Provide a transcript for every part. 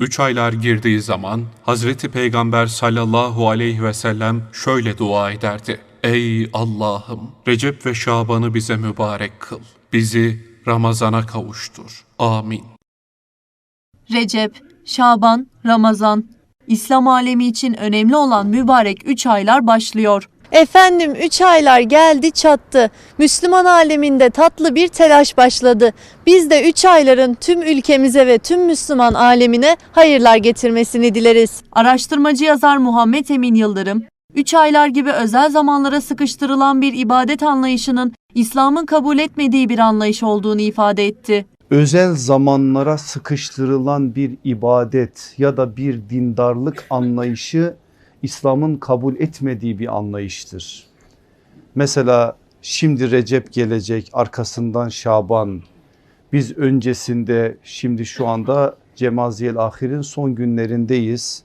Üç aylar girdiği zaman Hazreti Peygamber sallallahu aleyhi ve sellem şöyle dua ederdi. Ey Allah'ım Recep ve Şaban'ı bize mübarek kıl. Bizi Ramazan'a kavuştur. Amin. Recep, Şaban, Ramazan. İslam alemi için önemli olan mübarek 3 aylar başlıyor. Efendim 3 aylar geldi çattı. Müslüman aleminde tatlı bir telaş başladı. Biz de 3 ayların tüm ülkemize ve tüm Müslüman alemine hayırlar getirmesini dileriz. Araştırmacı yazar Muhammed Emin Yıldırım, 3 aylar gibi özel zamanlara sıkıştırılan bir ibadet anlayışının İslam'ın kabul etmediği bir anlayış olduğunu ifade etti. özel zamanlara sıkıştırılan bir ibadet ya da bir dindarlık anlayışı İslam'ın kabul etmediği bir anlayıştır. Mesela şimdi Recep gelecek arkasından Şaban biz öncesinde şimdi şu anda Cemaziyel Ahir'in son günlerindeyiz.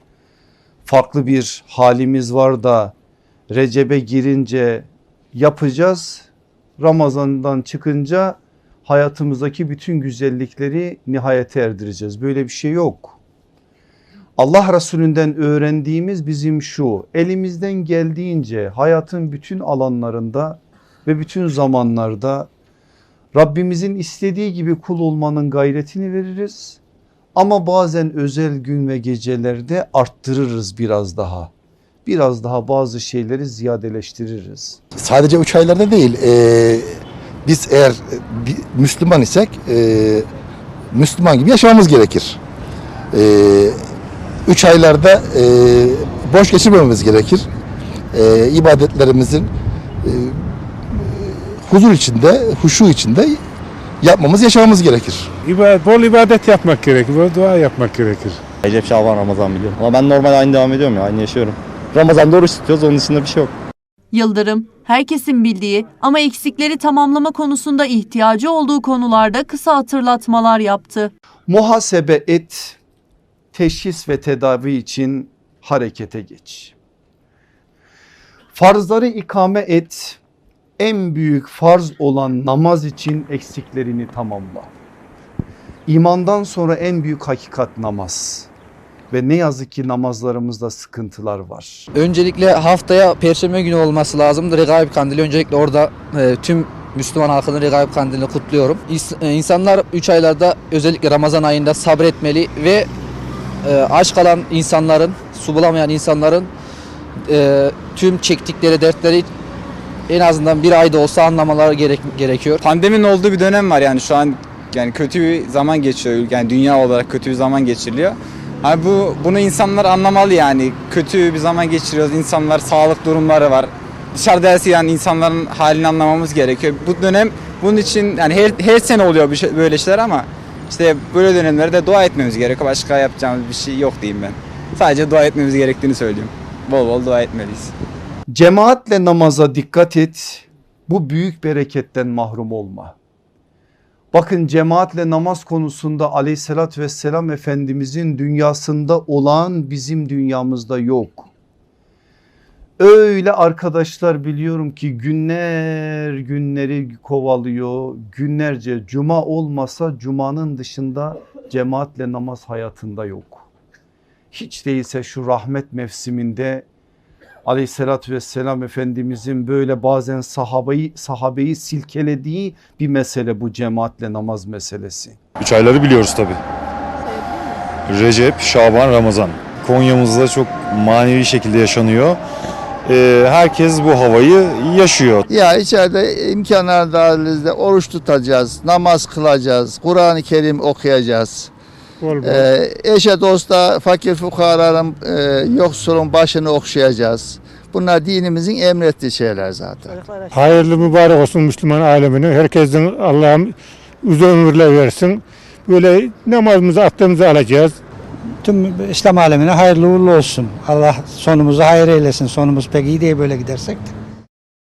Farklı bir halimiz var da Recep'e girince yapacağız Ramazan'dan çıkınca hayatımızdaki bütün güzellikleri nihayete erdireceğiz. Böyle bir şey yok. Allah Resulünden öğrendiğimiz bizim şu elimizden geldiğince hayatın bütün alanlarında ve bütün zamanlarda Rabbimizin istediği gibi kul olmanın gayretini veririz. Ama bazen özel gün ve gecelerde arttırırız biraz daha. Biraz daha bazı şeyleri ziyadeleştiririz. sadece üç aylarda değil e, biz eğer Müslüman isek e, Müslüman gibi yaşamamız gerekir. E, üç aylarda e, boş geçirmememiz gerekir. E, ibadetlerimizin e, huzur içinde, huşu içinde yapmamız, yaşamamız gerekir. İbadet, bol ibadet yapmak gerekir, bol dua yapmak gerekir. Recep, Şaban, Ramazan biliyorum. Ama ben normal aynı devam ediyorum ya, aynı yaşıyorum. Ramazan'da oruç tutuyoruz, onun dışında bir şey yok. Yıldırım, herkesin bildiği ama eksikleri tamamlama konusunda ihtiyacı olduğu konularda kısa hatırlatmalar yaptı. Muhasebe et, teşhis ve tedavi için harekete geç. Farzları ikame et, en büyük farz olan namaz için eksiklerini tamamla. İmandan sonra en büyük hakikat namaz ve ne yazık ki namazlarımızda sıkıntılar var. Öncelikle haftaya Perşembe günü olması lazım. Regaib Kandili. Öncelikle orada e, tüm Müslüman halkının Regaib Kandili'ni kutluyorum. E, İnsanlar 3 aylarda özellikle Ramazan ayında sabretmeli ve e, aç kalan insanların, su bulamayan insanların e, tüm çektikleri dertleri en azından bir ayda olsa anlamaları gerek, gerekiyor. Pandeminin olduğu bir dönem var yani şu an yani kötü bir zaman geçiyor yani dünya olarak kötü bir zaman geçiriliyor. Hani bu bunu insanlar anlamalı yani kötü bir zaman geçiriyoruz insanlar sağlık durumları var. Dışarıda yani insanların halini anlamamız gerekiyor. Bu dönem bunun için yani her, her sene oluyor şey, böyle şeyler ama işte böyle dönemlerde dua etmemiz gerekiyor. Başka yapacağımız bir şey yok diyeyim ben. Sadece dua etmemiz gerektiğini söylüyorum. Bol bol dua etmeliyiz. Cemaatle namaza dikkat et. Bu büyük bereketten mahrum olma. Bakın cemaatle namaz konusunda aleyhissalatü vesselam Efendimizin dünyasında olan bizim dünyamızda yok. Öyle arkadaşlar biliyorum ki günler günleri kovalıyor. Günlerce cuma olmasa cumanın dışında cemaatle namaz hayatında yok. Hiç değilse şu rahmet mevsiminde aleyhissalatü vesselam Efendimizin böyle bazen sahabeyi, sahabeyi silkelediği bir mesele bu cemaatle namaz meselesi. Üç ayları biliyoruz tabi. Recep, Şaban, Ramazan. Konya'mızda çok manevi şekilde yaşanıyor. Ee, herkes bu havayı yaşıyor. Ya içeride imkanlar dahilinde oruç tutacağız, namaz kılacağız, Kur'an-ı Kerim okuyacağız. Bol bol. Ee, eşe dosta fakir fukaranın e, yoksulun başını okşayacağız. Bunlar dinimizin emrettiği şeyler zaten. Hayırlı mübarek olsun Müslüman alemine. Herkesin Allah'ım uzun ömürler versin. Böyle namazımızı attığımızı alacağız. Tüm İslam alemine hayırlı uğurlu olsun. Allah sonumuzu hayır eylesin. Sonumuz pek iyi değil böyle gidersek. de.